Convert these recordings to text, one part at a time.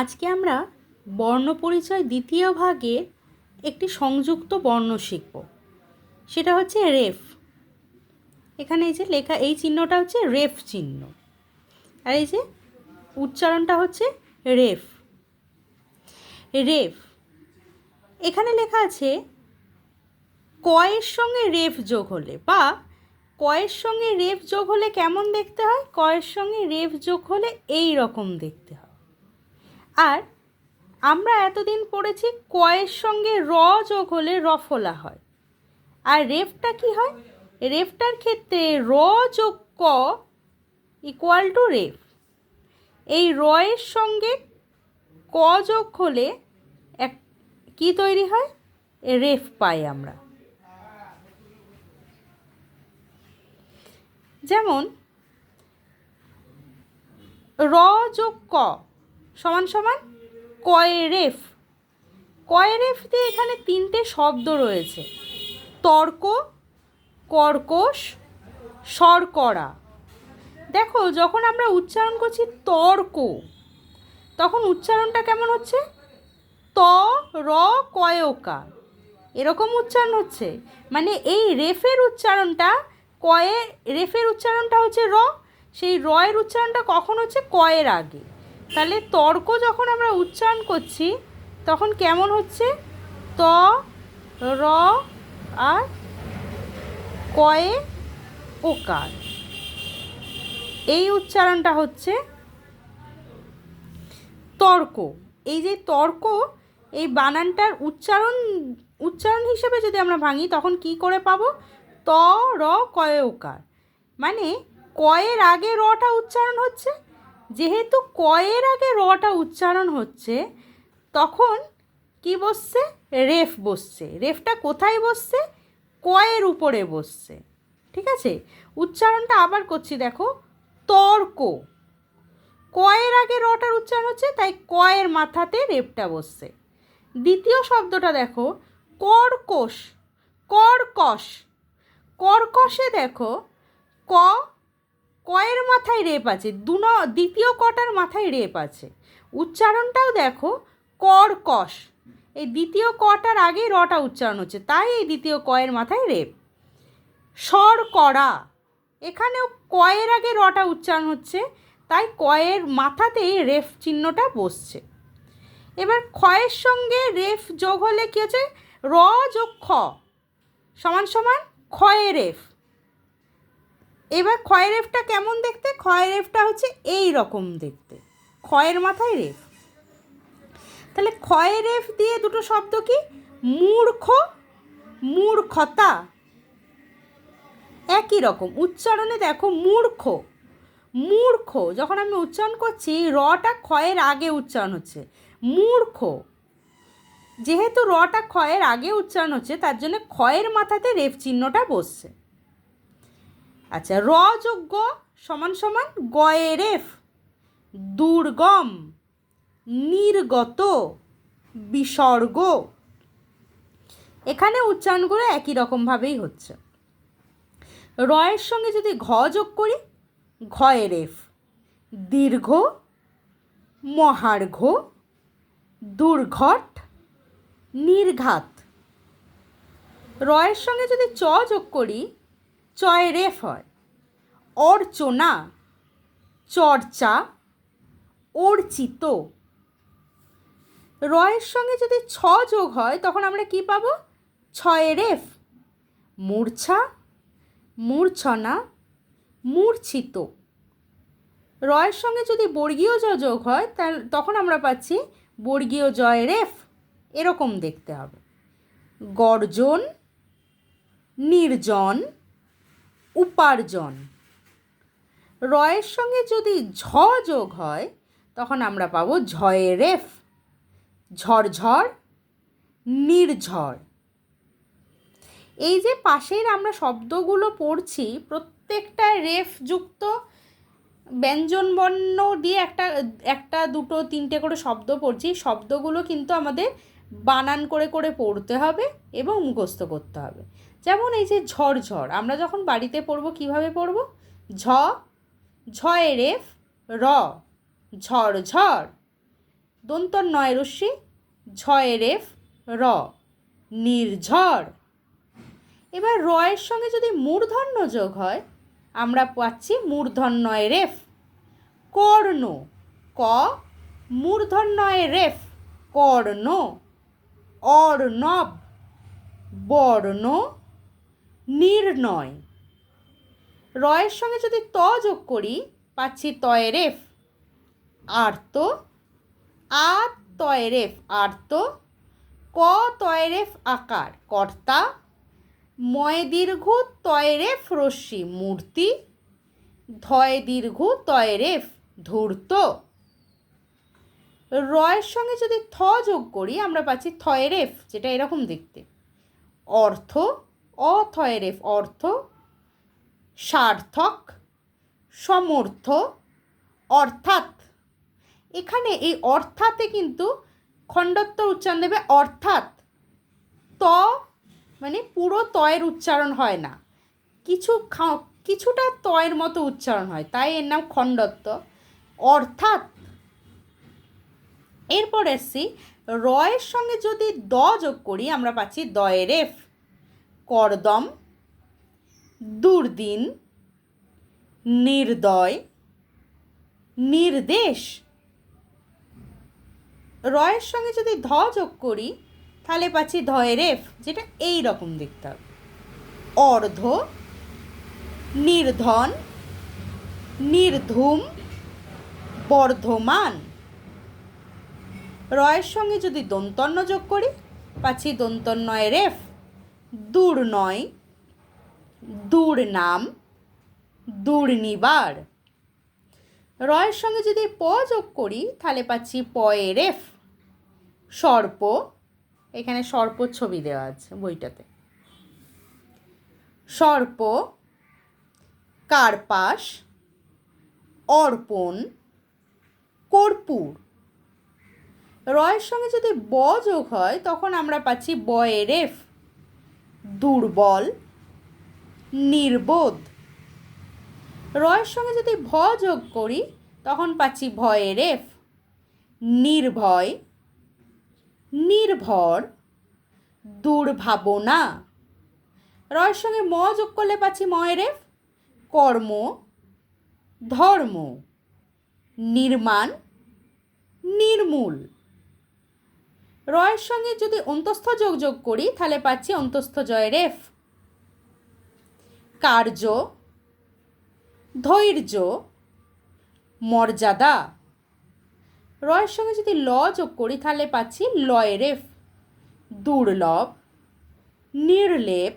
আজকে আমরা বর্ণ পরিচয় দ্বিতীয় ভাগের একটি সংযুক্ত বর্ণ শিখব। সেটা হচ্ছে রেফ। এখানে এই যে লেখা, এই চিহ্নটা হচ্ছে রেফ চিহ্ন। আর এই যে উচ্চারণটা হচ্ছে রেফ। রেফ। এখানে লেখা আছে, কয়ের সঙ্গে রেফ যোগ হলে বা কয়ের সঙ্গে রেফ যোগ হলে কেমন দেখতে হয়? কয়ের সঙ্গে রেফ যোগ হলে এই রকম দেখতে হয়। আর আমরা এতদিন পড়েছি কয়ের সঙ্গে র যোগ হলে রফলা হয়। আর রেফটা কি হয়? রেফটার ক্ষেত্রে র যোগ ক ইকুয়াল টু রেফ। এই র এর সঙ্গে ক যোগ হলে এক কি তৈরি হয়? রেফ পাই আমরা। যেমন, র যোগ ক সমান সমান কয়ে রেফ কয়ে রেফ দিয়ে এখানে তিনটে শব্দ রয়েছে। তর্ক, কর্কশ, শর্করা। দেখো, যখন আমরা উচ্চারণ করছি তর্ক, তখন উচ্চারণটা কেমন হচ্ছে? ত, র, কয়কা। এরকম উচ্চারণ হচ্ছে। মানে এই রেফের উচ্চারণটা, কয়ে, রেফের উচ্চারণটা হচ্ছে র, সেই র এর উচ্চারণটা কখন হচ্ছে? কয়ের আগে। তাহলে তর্ক যখন আমরা উচ্চারণ করছি, তখন কেমন হচ্ছে? ত, র, আর কয়ে ওকার। এই উচ্চারণটা হচ্ছে তর্ক। এই যে তর্ক, এই বানানটার উচ্চারণ উচ্চারণ হিসেবে যদি আমরা ভাঙি, তখন কি করে পাবো? ত, র, কয়ে ওকার। মানে কয়ের আগে রটা উচ্চারণ হচ্ছে যেহেতু কয়ের আগে রটা উচ্চারণ হচ্ছে, তখন কি বসছে? রেফ বসছে। রেফটা কোথায় বসছে? কয়ের উপরে বসছে। ঠিক আছে? উচ্চারণটা আবার করছি, দেখো। তর্ক। কয়ের আগে রটার উচ্চারণ হচ্ছে, তাই কয়ের মাথাতে রেফটা বসছে। দ্বিতীয় শব্দটা দেখো। কর্কশ। কর্কশ। কর্কশে দেখো, ক কয়ের মাথায় রেপ আছে, দু দ্বিতীয় কটার মাথায় রেপ আছে। উচ্চারণটাও দেখো কর্কশ এই দ্বিতীয় কটার আগে রটা উচ্চারণ হচ্ছে, তাই এই দ্বিতীয় কয়ের মাথায় রেপ। স্বর করা এখানেও কয়ের আগে রটা উচ্চারণ হচ্ছে, তাই কয়ের মাথাতেই রেফ চিহ্নটা বসছে। এবার ক্ষয়ের সঙ্গে রেফ যোগ হলে কী হচ্ছে? র যোগ খ, সমান সমান ক্ষয়ে রেফ। এবার ক্ষয় রেফটা কেমন দেখতে? ক্ষয় রেফটা হচ্ছে এই রকম দেখতে। ক্ষয়ের মাথায় রেফ তাহলে ক্ষয় রেফ দিয়ে দুটো শব্দ কি? মূর্খ, মূর্খতা। একই রকম। উচ্চারণে দেখো মূর্খ। মূর্খ, যখন আমি উচ্চারণ করছি, রটা ক্ষয়ের আগে উচ্চারণ হচ্ছে। মূর্খ। যেহেতু রটা ক্ষয়ের আগে উচ্চারণ হচ্ছে, তার জন্য ক্ষয়ের মাথাতে রেফ চিহ্নটা বসছে। আচ্ছা র যোগ্য সমান সমান গয়ে রেফ দুর্গম, নির্গত, বিসর্গ। এখানে উচ্চারণগুলো একই রকমভাবেই হচ্ছে। রয়ের সঙ্গে যদি ঘ যোগ করি ঘয়ে রেফ দীর্ঘ, মহার্ঘ, দুর্ঘট, নির্ঘাত। রয়ের সঙ্গে যদি চ যোগ করি চয় রেফ হয় অর্চনা চর্চা অর্চিত রয়ের সঙ্গে যদি ছ যোগ হয়, তখন আমরা কি পাবো? ছয় রেফ মূর্ছা মূর্ছনা মূর্ছিত রয়ের সঙ্গে যদি বর্গীয় জ যোগ হয় তাহলে তখন আমরা পাচ্ছি বর্গীয় জয় রেফ এরকম দেখতে হবে। গর্জন, নির্জন উপার্জন। রয়ের সঙ্গে যদি ঝ যোগ হয়, তখন আমরা পাবো ঝয়ে রেফ ঝরঝর, নির্ঝর। এই যে পাশের আমরা শব্দগুলো পড়ছি প্রত্যেকটা রেফ যুক্ত ব্যঞ্জন বর্ণ দিয়ে একটা একটা, দুটো, তিনটে করে শব্দ পড়ছি, শব্দগুলো কিন্তু আমাদের বানান করে করে পড়তে হবে এবং মুখস্থ করতে হবে। যেমন এই যে ঝড়ঝড় আমরা যখন বাড়িতে পড়ব কীভাবে পড়ব? ঝ ঝয়ে রেফ র, ঝড় ঝড়। দন্তর নয় রশ্মি ঝয় রেফ র নির্ঝর এবার রয়ের সঙ্গে যদি মূর্ধন্য যোগ হয়, আমরা পাচ্ছি মূর্ধন্যয় রেফ কর্ণ, ক মূর্ধন্যয় রেফ কর্ণ। অর্ণব, বর্ণ নির্ণয়। রয়ের সঙ্গে যদি ত যোগ করি, পাচ্ছি তয় রেফ আর্ত আ তয় রেফ আর্ত, ক তয় রেফ আকার, কর্তা, ময় দীর্ঘ তয় রেফ রশ্মি, মূর্তি, ধয় দীর্ঘ তয় রেফ ধূর্ত। রয়ের সঙ্গে যদি থ যোগ করি, আমরা পাচ্ছি থয় রেফ যেটা এরকম দেখতে। অর্থ অথয় রেফ অর্থ সার্থক, সমর্থ, অর্থাৎ। এখানে এই অর্থাতে কিন্তু খণ্ডত্ব উচ্চারণ দেবে অর্থাৎ। ত মানে পুরো তয়ের উচ্চারণ হয় না। কিছু কিছুটা তয়ের মতো উচ্চারণ হয়, তাই এর নাম খণ্ডত্ব। অর্থাৎ এরপর এসছি, রয়ের সঙ্গে যদি দ যোগ করি, আমরা পাচ্ছি দয়ের এফ। করদম, দুর্দিন, নির্দয়, নির্দেশ। রয়ের সঙ্গে যদি ধ যোগ করি, তাহলে পাচ্ছি ধয়ের এফ, যেটা এই রকম দেখতে হবে। অর্ধ, নির্ধন, নির্ধুম, বর্ধমান। রয়ের সঙ্গে যদি দন্তন্য যোগ করি, পাচ্ছি দন্তন্নয় রেফ দূর নয়, দূর নাম দুর্নিবার রয়ের সঙ্গে যদি প যোগ করি, তাহলে পাচ্ছি পয়ে রেফ সর্প, এখানে সর্প ছবি দেওয়া আছে বইটাতে। সর্প, কার্পাস, অর্পণ, কর্পূর। রয়ের সঙ্গে যদি ব যোগ হয়, তখন আমরা পাচ্ছি বয়ে রেফ দুর্বল, নির্বোধ। রয়ের সঙ্গে যদি ভ যোগ করি, তখন পাচ্ছি ভয়ে রেফ নির্ভয়, নির্ভর, দুর্ভাবনা। রয়ের সঙ্গে ম যোগ করলে পাচ্ছি ময় রেফ কর্ম, ধর্ম। নির্মাণ, নির্মূল। রয়ের সঙ্গে যদি অন্তস্থ যোগ যোগ করি, তাহলে পাচ্ছি অন্তস্থ জয় রেফ কার্য, ধৈর্য, মর্যাদা। রয়ের সঙ্গে যদি ল যোগ করি, তাহলে পাচ্ছি লয় রেফ দুর্লভ, নির্লেপ,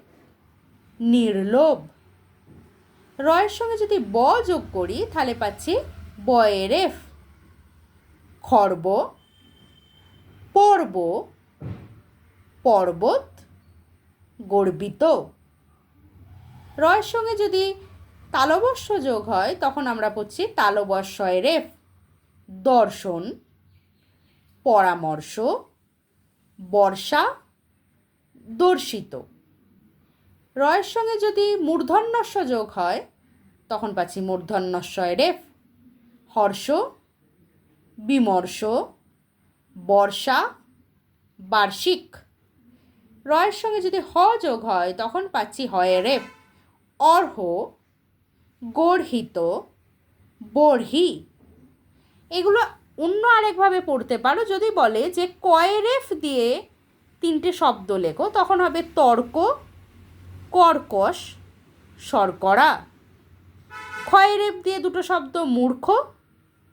নির্লোভ। রয়ের সঙ্গে যদি ব যোগ করি, তাহলে পাচ্ছি বয়ে রেফ খর্ব পর্ব, পর্বত গর্বিত। রয়ের সঙ্গে যদি তালবস্য যোগ হয়, তখন আমরা পড়ছি তালবস্যয় রেফ দর্শন, পরামর্শ, বর্ষা, দর্শিত। রয়ের সঙ্গে যদি মূর্ধন্যস্য যোগ হয়, তখন পাচ্ছি মূর্ধন্যস্বয় রেফ হর্ষ, বিমর্ষ বর্ষা, বার্ষিক। রয়ের সঙ্গে যদি হ যোগ হয়, তখন পাচ্ছি হয় রেফ অর্হ, গর্হিত, বর্হি। এগুলো অন্য আরেকভাবে পড়তে পারো। যদি বলে যে কয়েরেফ দিয়ে তিনটে শব্দ লেখো, তখন হবে তর্ক, কর্কশ, শর্করা। ক্ষয়রেফ দিয়ে দুটো শব্দ মূর্খ,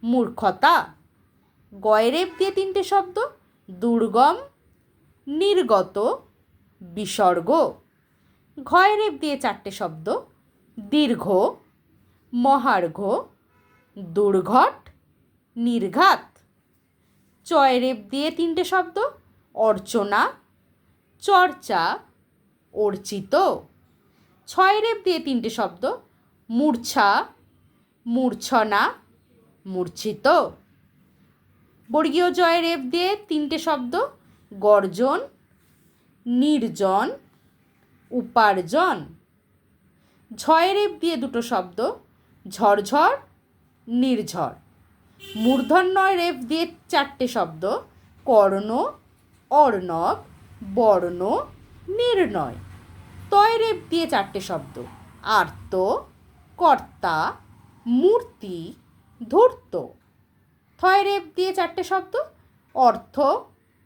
মূর্খতা। গয়রেফ দিয়ে তিনটে শব্দ, দুর্গম, নির্গত, বিসর্গ। ঘয়রেব দিয়ে চারটে শব্দ, দীর্ঘ, মহার্ঘ, দুর্ঘট, নির্ঘাত। চয়রেপ দিয়ে তিনটে শব্দ, অর্চনা, চর্চা, অর্চিত। ছয় রেপ দিয়ে তিনটে শব্দ, মূর্ছা, মূর্ছনা, মূর্ছিত। বর্গীয় জয় রেপ দিয়ে তিনটে শব্দ, গর্জন, নির্জন, উপার্জন। ঝয় রেপ দিয়ে দুটো শব্দ, ঝরঝর, নির্ঝর। মূর্ধন্যয় রেফ দিয়ে চারটে শব্দ, কর্ণ, অর্ণব, বর্ণ, নির্ণয়। তয় রেফ দিয়ে চারটে শব্দ, আর্ত, কর্তা, মূর্তি, ধূর্ত। থয় রেফ দিয়ে চারটে শব্দ, অর্থ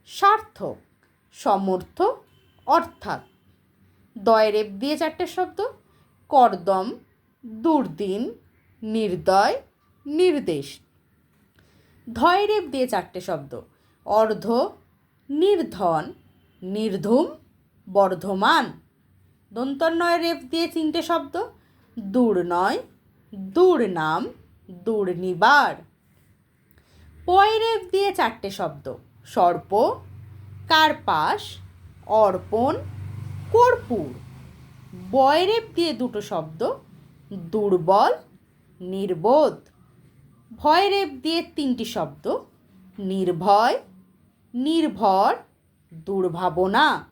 সার্থক সমর্থ, অর্থাৎ। দয় রেফ দিয়ে চারটে শব্দ, করদম, দুর্দিন, নির্দয়, নির্দেশ। ধয় রেফ দিয়ে চারটে শব্দ, অর্ধ, নির্ধন, নির্ধুম, বর্ধমান। দন্তন্নয় রেফ দিয়ে তিনটে শব্দ, দুর্নয়, দুর্নাম, দুর্নিবার। পয় রেফ দিয়ে চারটে শব্দ। সর্প, কার্পাস, অর্পণ, কর্পূর। বয়রেপ দিয়ে দুটো শব্দ, দুর্বল, নির্বোধ। ভয়রেপ দিয়ে তিনটি শব্দ, নির্ভয়, নির্ভর, দুর্ভাবনা।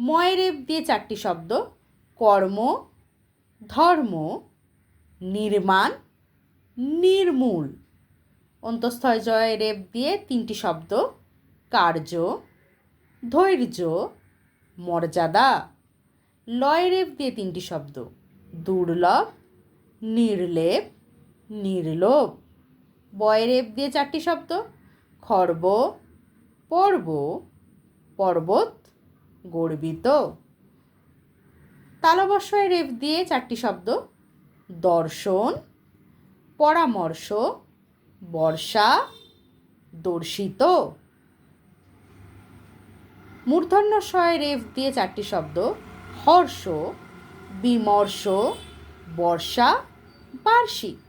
ময়রেপ দিয়ে চারটি শব্দ, কর্ম, ধর্ম, নির্মাণ, নির্মূল। অন্তঃস্থয় জয় রেপ দিয়ে তিনটি শব্দ, কার্য, ধৈর্য, মর্যাদা। লয় রেপ দিয়ে তিনটি শব্দ, দুর্লভ, নির্লেপ, নির্লোভ। বয় রেপ দিয়ে চারটি শব্দ, খর্ব, পর্ব, পর্বত, গর্বিত। তালবস্বয় রেপ দিয়ে চারটি শব্দ, দর্শন, পরামর্শ বর্ষা দর্শিত। মূর্ধন্য শয় রেফ দিয়ে চারটি শব্দ, হর্ষ, বিমর্ষ, বর্ষা, বার্ষিক।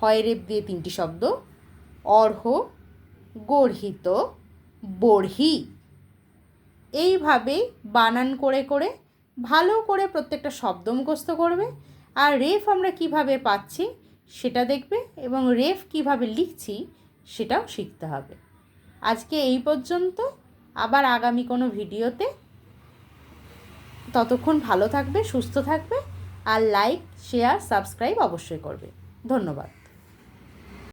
হয় রেফ দিয়ে তিনটি শব্দ, অর্হ, গর্হিত, বর্হি। এইভাবে বানান করে করে, ভালো করে প্রত্যেকটা শব্দ মুখস্থ করবে। আর রেফ আমরা কীভাবে পাচ্ছি সেটা দেখবে এবং রেফ কীভাবে লিখছি সেটাও শিখতে হবে। আজকে এই পর্যন্ত। আবার আগামী কোনো ভিডিওতে। ততক্ষণ ভালো থাকবে, সুস্থ থাকবে আর লাইক শেয়ার সাবস্ক্রাইব অবশ্যই করবে। ধন্যবাদ।